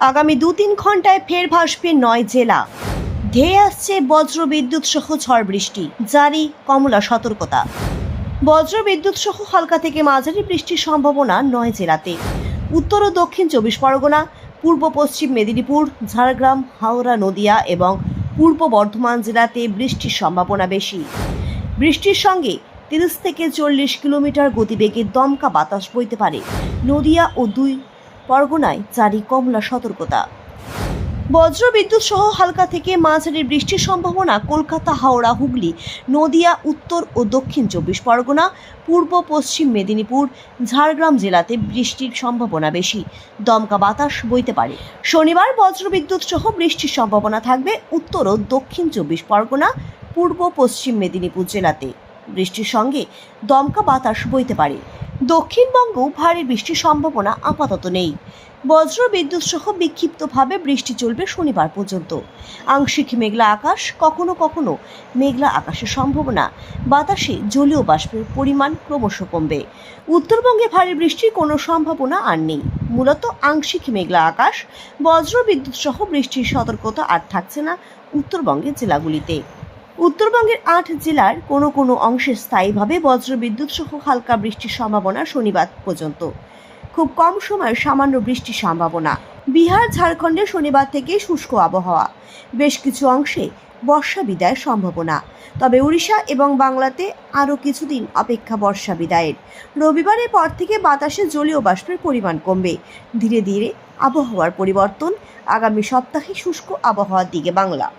আগামী দু তিন ঘন্টায় ফের ভাসবে নয় জেলা। ধেয়ে আসছে বজ্র বিদ্যুৎ সহ ঝড় বৃষ্টি, জারি কমলা সতর্কতা। বজ্র বিদ্যুৎ সহ হালকা থেকে মাঝারি বৃষ্টির সম্ভাবনা নয় জেলাতে। উত্তর ও দক্ষিণ চব্বিশ পরগনা, পূর্ব পশ্চিম মেদিনীপুর, ঝাড়গ্রাম, হাওড়া, নদিয়া এবং পূর্ব বর্ধমান জেলাতে বৃষ্টির সম্ভাবনা বেশি। বৃষ্টির সঙ্গে তিরিশ থেকে চল্লিশ কিলোমিটার গতিবেগে দমকা বাতাস বইতে পারে। নদিয়া ও দুই পরগনায় জারি কমলা সতর্কতা। বজ্র বিদ্যুৎ সহ হালকা থেকে মাঝারি বৃষ্টির সম্ভাবনা কলকাতা, হাওড়া, হুগলি, নদিয়া, উত্তর ও দক্ষিণ চব্বিশ পরগনা, পূর্ব, পশ্চিম মেদিনীপুর, ঝাড়গ্রাম জেলাতে বৃষ্টির সম্ভাবনা বেশি। দমকা বাতাস বইতে পারে। শনিবার বজ্রবিদ্যুৎ সহ বৃষ্টির সম্ভাবনা থাকবে উত্তর ও দক্ষিণ চব্বিশ পরগনা, পূর্ব, পশ্চিম মেদিনীপুর জেলাতে। বৃষ্টির সঙ্গে দমকা বাতাস বইতে পারে। দক্ষিণবঙ্গেও ভারী বৃষ্টির সম্ভাবনা আপাতত নেই। বজ্র বিদ্যুৎ সহ বিক্ষিপ্তভাবে বৃষ্টি চলবে শনিবার পর্যন্ত। আংশিক মেঘলা আকাশ, কখনো কখনো মেঘলা আকাশের সম্ভাবনা। বাতাসে জলীয় বাষ্পের পরিমাণ ক্রমশ কমবে। উত্তরবঙ্গে ভারী বৃষ্টির কোনো সম্ভাবনা আর নেই। মূলত আংশিক মেঘলা আকাশ, বজ্র বিদ্যুৎ সহ বৃষ্টির সতর্কতা আর থাকছে না উত্তরবঙ্গের জেলাগুলিতে। উত্তরবঙ্গের আট জেলার কোনো কোনো অংশে স্থায়ীভাবে বজ্র বিদ্যুৎ সহ হালকা বৃষ্টির সম্ভাবনা শনিবার পর্যন্ত। খুব কম সময়ে সামান্য বৃষ্টির সম্ভাবনা। বিহার, ঝাড়খণ্ডে শনিবার থেকে শুষ্ক আবহাওয়া। বেশ কিছু অংশে বর্ষা বিদায়ের সম্ভাবনা। তবে উড়িষ্যা এবং বাংলাতে আরও কিছুদিন অপেক্ষা বর্ষা বিদায়ের। রবিবারের পর থেকে বাতাসে জলীয় বাষ্পের পরিমাণ কমবে। ধীরে ধীরে আবহাওয়ার পরিবর্তন আগামী সপ্তাহে শুষ্ক আবহাওয়ার দিকে বাংলা।